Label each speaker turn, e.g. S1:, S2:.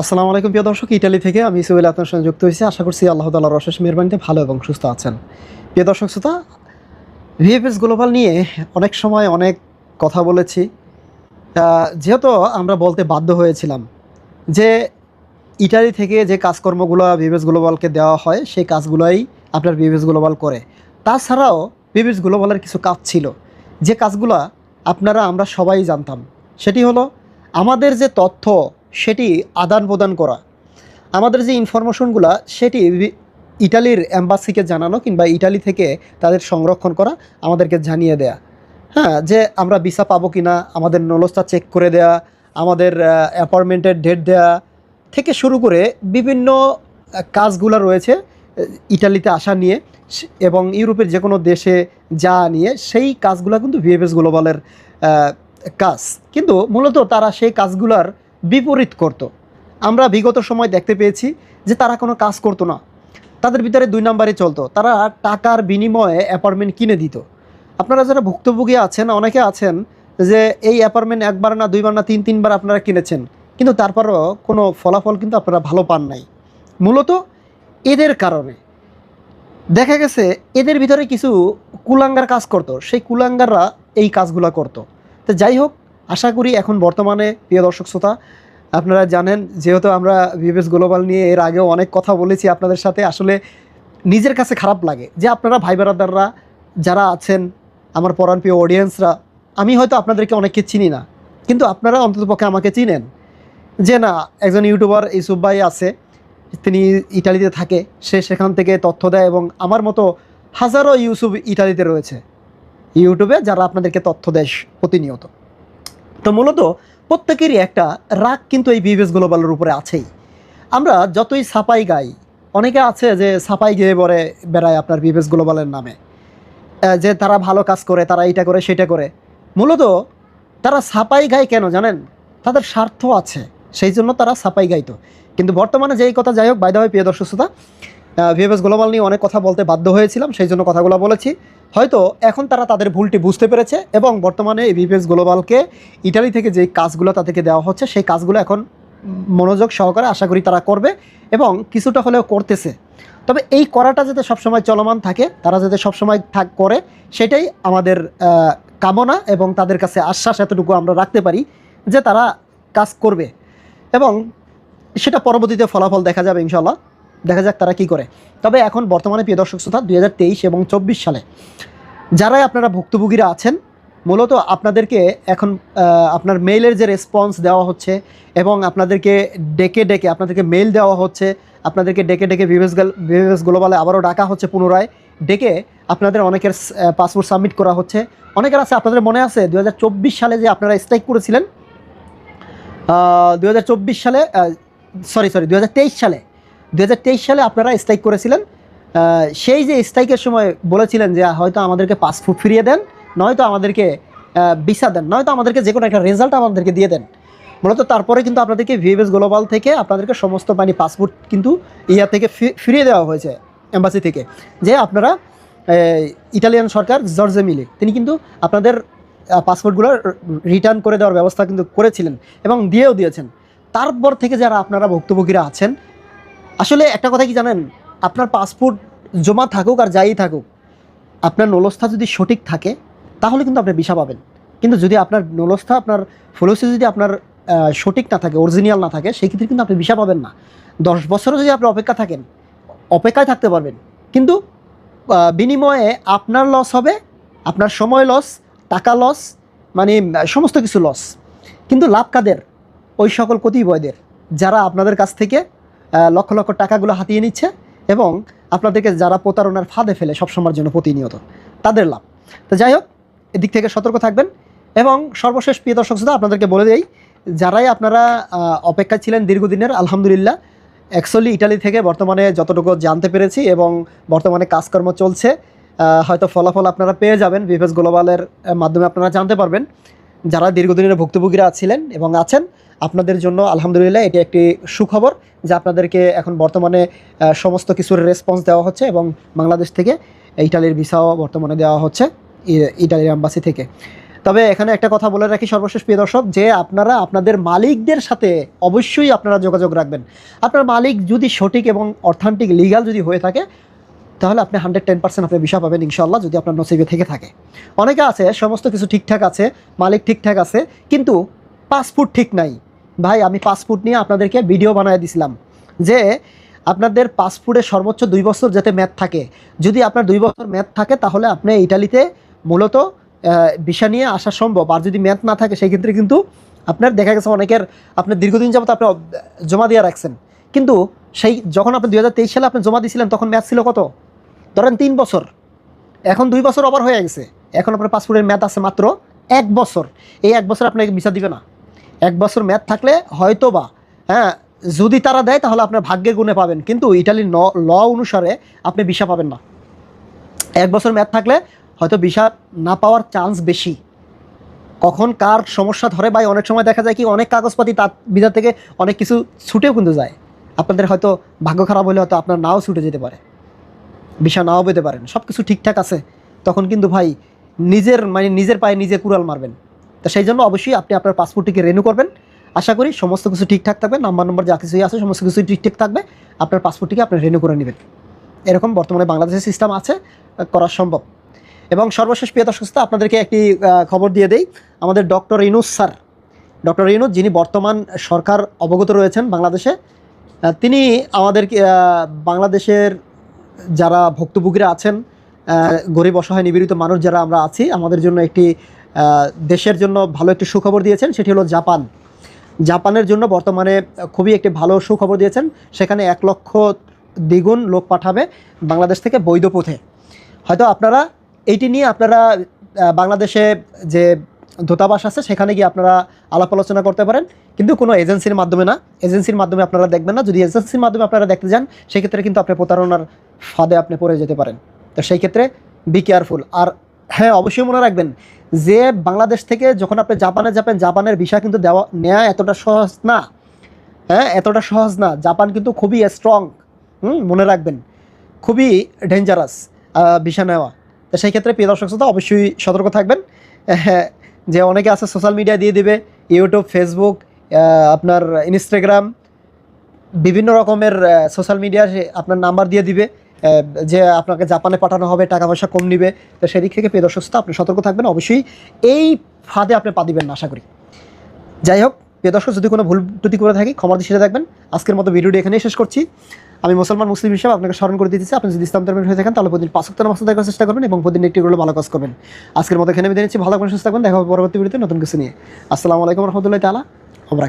S1: আসসালামু আলাইকুম প্রিয় দর্শক, ইটালি থেকে আমি সুহেল আপনার সঙ্গে যুক্ত হয়েছি। আশা করছি আল্লাহ তাল্লাহ রশেষ মেহরবানিতে ভালো এবং সুস্থ আছেন। প্রিয় দর্শক শ্রোতা, ভিএফএস গ্লোবাল নিয়ে অনেক সময় অনেক কথা বলেছি। যেহেতু আমরা বলতে বাধ্য হয়েছিলাম যে ইটালি থেকে যে কাজকর্মগুলো ভিএফএস গ্লোবালকে দেওয়া হয়, সেই কাজগুলোই আপনার ভিএফএস গ্লোবাল করে। তাছাড়াও ভিএফএস গ্লোবালের কিছু কাজ ছিল। যে কাজগুলো আপনারা, আমরা সবাই জানতাম। সেটি হলো, আমাদের যে তথ্য সেটি আদান প্রদান করা। আমাদের যে ইনফরমেশনগুলো, সেটি ইটালির অ্যাম্বাসিকে জানানো কিংবা ইটালি থেকে তাদের সংরক্ষণ করা, আমাদেরকে জানিয়ে দেয়া। হ্যাঁ যে আমরা ভিসা পাবো কি না আমাদের নলস্তা চেক করে দেয়া, আমাদের অ্যাপয়েন্টমেন্টের ডেট দেয়া থেকে শুরু করে বিভিন্ন কাজগুলো রয়েছে ইটালিতে আসা নিয়ে এবং ইউরোপের যে কোনো দেশে যা নিয়ে সেই কাজগুলো কিন্তু ভিএফএস গ্লোবালের কাজ। কিন্তু মূলত তারা সেই কাজগুলোর বিপরীত করত। আমরা বিগত সময় দেখতে পেয়েছি যে তারা কোনো কাজ করতো না। তাদের ভিতরে দুই নাম্বারে চলতো। তারা টাকার বিনিময়ে অ্যাপার্টমেন্ট কিনে দিত। আপনারা যারা ভুক্তভোগী আছেন, অনেকে আছেন যে এই অ্যাপার্টমেন্ট একবার না দুইবার না তিন তিনবার আপনারা কিনেছেন। কিন্তু তারপরও কোনো ফলাফল কিন্তু আপনারা ভালো পান নাই। মূলত এদের কারণে। দেখা গেছে, এদের ভিতরে কিছু কুলাঙ্গার কাজ করতো। সেই কুলাঙ্গাররা এই কাজগুলো করতো। তো যাই হোক আশা করি এখন বর্তমানে, প্রিয় দর্শক শ্রোতা, আপনারা জানেন, যেহেতু আমরা ভিএফএস গ্লোবাল নিয়ে এর আগেও অনেক কথা বলেছি আপনাদের সাথে, আসলে নিজের কাছে খারাপ লাগে যে আপনারা ভাই বেড়াদাররা যারা আছেন, আমার পরাণ প্রিয় অডিয়েন্সরা আমি হয়তো আপনাদেরকে অনেককে চিনি না, কিন্তু আপনারা অন্ততপক্ষে আমাকে চিনেন। যে না, একজন ইউটিউবার ইউসুফ ভাই আছে, তিনি ইটালিতে থাকে, সে সেখান থেকে তথ্য দেয় এবং আমার মতো হাজারো ইউসুফ ইটালিতে রয়েছে। ইউটিউবে যারা আপনাদেরকে তথ্য দেয় প্রতিনিয়ত। তো মূলত প্রত্যেকেরই একটা রাগ কিন্তু এই বিবেস গ্লোবালের উপরে আছেই। আমরা যতই ছাপাই গাই, অনেকে আছে যে ছাপাই গিয়ে বলে বেড়ায় আপনার বিবেস গ্লোবালের নামে। যে তারা ভালো কাজ করে, তারা এটা করে, সেটা করে। মূলত তারা ছাপাই গায় কেন জানেন? তাদের স্বার্থ আছে, সেই জন্য তারা ছাপাই গাইতো। কিন্তু বর্তমানে যেই কথা যাই হোক বাইদা হয় প্রিয় দর্শক শ্রোতা ভিএফএস গ্লোবাল নিয়ে অনেক কথা বলতে বাধ্য হয়েছিলাম, সেই জন্য কথাগুলো বলেছি। হয়তো এখন তারা তাদের ভুলটি বুঝতে পেরেছে এবং বর্তমানে এই ভিপিএস গ্লোবালকে ইটালি থেকে যে কাজগুলো তাদেরকে দেওয়া হচ্ছে, সেই কাজগুলো এখন মনোযোগ সহকারে আশা করি তারা করবে এবং কিছুটা হলেও করতেছে। তবে এই করাটা যাতে সবসময় চলমান থাকে, তারা যাতে সবসময় থাক, করে, সেটাই আমাদের কামনা এবং তাদের কাছে আশ্বাস এতটুকু আমরা রাখতে পারি যে তারা কাজ করবে। এবং সেটা পরবর্তীতে ফলাফল দেখা যাবে ইনশাল্লাহ দেখা যাক তারা কি করে। তবে এখন বর্তমানে প্রিয় দর্শক শ্রোতা দু হাজার তেইশ এবং চব্বিশ সালে যারাই আপনারা ভুক্তভোগীরা আছেন, মূলত আপনাদেরকে এখন আপনার মেইলের যে রেসপন্স দেওয়া হচ্ছে এবং আপনাদেরকে ডেকে ডেকে আপনাদেরকে মেইল দেওয়া হচ্ছে, আপনাদেরকে ডেকে ডেকে ভিভেস ভিভেস গ্লোবালে আবারও ডাকা হচ্ছে পুনরায়, ডেকে আপনাদের অনেকের পাসপোর্ট সাবমিট করা হচ্ছে। অনেকের আছে, আপনাদের মনে আছে দু হাজার চব্বিশ সালে যে আপনারা স্ট্রাইক করেছিলেন? দু হাজার চব্বিশ সালে সরি সরি দু হাজার তেইশ সালে দু হাজার তেইশ সালে আপনারা স্ট্রাইক করেছিলেন। সেই যে স্ট্রাইকের সময় বলেছিলেন যে হয়তো আমাদেরকে পাসপোর্ট ফিরিয়ে দেন, নয়তো আমাদেরকে ভিসা দেন, নয়তো আমাদেরকে যে কোনো একটা রেজাল্ট আমাদেরকে দিয়ে দেন। মূলত তারপরে কিন্তু আপনাদেরকে ভিএভএস গ্লোবাল থেকে আপনাদেরকে সমস্ত মানে পাসপোর্ট কিন্তু ইয়া থেকে ফিরিয়ে দেওয়া হয়েছে এম্বাসি থেকে। যে আপনারা ইটালিয়ান সরকার জর্জে মিলে তিনি কিন্তু আপনাদের পাসপোর্টগুলো রিটার্ন করে দেওয়ার ব্যবস্থা কিন্তু করেছিলেন এবং দিয়েও দিয়েছেন। তারপর থেকে যারা আপনারা ভুক্তভোগীরা আছেন আসলে একটা কথা কি জানেন? আপনার পাসপোর্ট জমা থাকুক আর যাই থাকুক, আপনার নলস্থা যদি সঠিক থাকে, তাহলে কিন্তু আপনি ভিসা পাবেন। কিন্তু যদি আপনার নলস্থা, আপনার ফলসি যদি আপনার সঠিক না থাকে অরিজিনাল না থাকে, সেই ক্ষেত্রে কিন্তু আপনি ভিসা পাবেন না। দশ বছরও যদি আপনি অপেক্ষা থাকেন, অপেক্ষায় থাকতে পারবেন। কিন্তু বিনিময়ে আপনার লস হবে, আপনার সময় লস টাকা লস মানে সমস্ত কিছু লস কিন্তু লাভ কাদের ওই সকল কতিপয়দের, যারা আপনাদের কাছ থেকে লক্ষ লক্ষ টাকাগুলো হাতিয়ে নিচ্ছে এবং আপনাদেরকে যারা প্রতারণার ফাঁদে ফেলে সবসময়ের জন্য প্রতিনিয়ত তাদের লাভ। তো যাই হোক এদিক থেকে সতর্ক থাকবেন এবং সর্বশেষ প্রিয় দর্শক শ্রোতা আপনাদেরকে বলে দেই যারাই আপনারা আহ, অপেক্ষায় ছিলেন দীর্ঘদিনের আলহামদুলিল্লাহ অ্যাকচুয়ালি ইটালি থেকে বর্তমানে যতটুকু জানতে পেরেছি এবং বর্তমানে কাজকর্ম চলছে হয়তো ফলাফল আপনারা পেয়ে যাবেন বিভেস গ্লোবালের মাধ্যমে আপনারা জানতে পারবেন। যারা দীর্ঘদিনের ভুক্তভোগীরা ছিলেন এবং আছেন আপনাদের জন্য, আলহামদুলিল্লাহ, এটি একটি সুখবর যে আপনাদেরকে এখন বর্তমানে সমস্ত কিছুর রেসপন্স দেওয়া হচ্ছে এবং বাংলাদেশ থেকে ইটালির ভিসাও বর্তমানে দেওয়া হচ্ছে ইটালির অ্যাম্বাসি থেকে। তবে এখানে একটা কথা বলে রাখি সর্বশেষ, প্রিয় দর্শক, যে আপনারা আপনাদের মালিকদের সাথে অবশ্যই আপনারা যোগাযোগ রাখবেন। আপনার মালিক যদি সঠিক এবং অর্থান্তিক লিগাল যদি হয়ে থাকে, তাহলে আপনি হান্ড্রেড টেন পার্সেন্ট আপনি বিষয় পাবেন ইনশাল্লাহ যদি আপনার নসিবে থেকে থাকে। অনেকে আছে, সমস্ত কিছু ঠিকঠাক আছে, মালিক ঠিকঠাক আছে, কিন্তু পাসপোর্ট ঠিক নাই। ভাই, আমি পাসপোর্ট নিয়ে আপনাদেরকে ভিডিও বানিয়ে দিছিলাম যে আপনাদের পাসপোর্টে সর্বোচ্চ দুই বছর যাতে ম্যাথ থাকে। যদি আপনার দুই বছর ম্যাথ থাকে, তাহলে আপনি ইটালিতে মূলত ভিসা নিয়ে আসা সম্ভব। আর যদি ম্যাথ না থাকে সেই ক্ষেত্রে কিন্তু আপনার দেখা গেছে অনেকের আপনার দীর্ঘদিন যাবত আপনি জমা দিয়ে রাখছেন। কিন্তু সেই যখন আপনি দু হাজার তেইশ সালে আপনি জমা দিয়েছিলেন তখন ম্যাথ ছিল কত? ধরেন তিন বছর। এখন দুই বছর ওভার হয়ে গেছে। এখন আপনার পাসপোর্টের ম্যাথ আছে মাত্র এক বছর। এই এক বছর আপনাকে ভিসা দিবে না। এক বছর ম্যাথ থাকলে হয়তো বা হ্যাঁ যদি তারা দেয় তাহলে আপনার ভাগ্যের গুণে পাবেন। কিন্তু ইটালির ল অনুসারে আপনি ভিসা পাবেন না। এক বছর ম্যাথ থাকলে হয়তো ভিসা না পাওয়ার চান্স বেশি। কখন কার সমস্যা ধরে, ভাই, অনেক সময় দেখা যায় কি অনেক কাগজপাতি তার ভিতর থেকে অনেক কিছু ছুটেও কিন্তু যায়। আপনাদের হয়তো ভাগ্য খারাপ হলে হয়তো আপনার নাও ছুটে যেতে পারে। ভিসা নাও পেতে পারেন। সব কিছু ঠিকঠাক আছে। তখন কিন্তু ভাই, নিজের মানে নিজের পায়ে নিজে কুড়াল মারবেন। তো সেই জন্য অবশ্যই আপনি আপনার পাসপোর্টটিকে রেনু করবেন। আশা করি সমস্ত কিছু ঠিকঠাক থাকবে নাম্বার নম্বর যা কিছুই আছে সমস্ত কিছু ঠিকঠাক থাকবে আপনার পাসপোর্টটিকে আপনি রেনু করে নেবেন। এরকম বর্তমানে বাংলাদেশের সিস্টেম আছে করা সম্ভব। এবং সর্বশেষ প্রিয় দর্শক আপনাদেরকে একটি খবর দিয়ে দেই। আমাদের doctor Yunus sir doctor Yunus যিনি বর্তমান সরকার অবগত রয়েছেন বাংলাদেশে তিনি আমাদেরকে আহ, বাংলাদেশের যারা ভুক্তভোগীরা আছেন গরিব অসহায় নিপীড়িত মানুষ যারা আমরা আছি আমাদের জন্য একটি দেশের জন্য ভালো একটি সুখবর দিয়েছেন, সেটি হলো জাপান। জাপানের জন্য বর্তমানে খুবই একটি ভালো সুখবর দিয়েছেন। সেখানে এক লক্ষ দ্বিগুণ লোক পাঠাবে বাংলাদেশ থেকে বৈধ পথে। হয়তো আপনারা এইটি নিয়ে আপনারা বাংলাদেশে যে দূতাবাস আছে, সেখানে গিয়ে আপনারা আলাপ আলোচনা করতে পারেন। কিন্তু কোনো এজেন্সির মাধ্যমে না। এজেন্সির মাধ্যমে আপনারা দেখবেন না। যদি এজেন্সির মাধ্যমে আপনারা দেখতে যান, সেক্ষেত্রে কিন্তু আপনি প্রতারণার ফাঁদে আপনি পড়ে যেতে পারেন। তো সেই ক্ষেত্রে বি কেয়ারফুল আর হ্যাঁ অবশ্যই মনে রাখবেন যে বাংলাদেশ থেকে যখন আপনি জাপানে যাবেন জাপানের ভিসা কিন্তু দেওয়া নেওয়া এতটা সহজ না। হ্যাঁ এতটা সহজ না। জাপান কিন্তু খুবই স্ট্রং হুম মনে রাখবেন। খুবই ডেঞ্জারাস ভিসা নেওয়া। তো সেই ক্ষেত্রে প্রিয় দর্শক শ্রোতা অবশ্যই সতর্ক থাকবেন। হ্যাঁ, যে অনেকে আছে সোশ্যাল মিডিয়া দিয়ে দিবে ইউটিউব ফেসবুক আপনার ইনস্টাগ্রাম বিভিন্ন রকমের সোশ্যাল মিডিয়া আপনার নাম্বার দিয়ে দিবে। যে আপনাকে জাপানে পাঠানো হবে টাকা পয়সা কম নিবে, তো সেদিক থেকে প্রিয় দর্শক আপনি সতর্ক থাকবেন। অবশ্যই এই ফাঁদে আপনি পা দিবেন না, আশা করি। যাই হোক, প্রিয় দর্শক, যদি কোনো ভুল ত্রুটি করে থাকি, ক্ষমা দৃষ্টিতে দেখবেন। আজকের মতো ভিডিওটি এখানেই শেষ করছি। আমি মুসলমান মুসলিম হিসাবে আপনাকে স্মরণ করে দিতেছি। আপনি যদি ইসলাম ধর্মের হয়ে থাকেন, তাহলে প্রতিদিন পাঁচক্ত নামাজ আদায় করার চেষ্টা করবেন এবং প্রতিদিন একটি করে ভালো কাজ করবেন। আজকের মতো এখানে বিদায় নিচ্ছি। ভালো করে সুস্থ থাকবেন। দেখা হবে পরবর্তী ভিডিওতে নতুন কিছু নিয়ে। আসসালামু আলাইকুম রহমতুল্লাহ তালা আমরা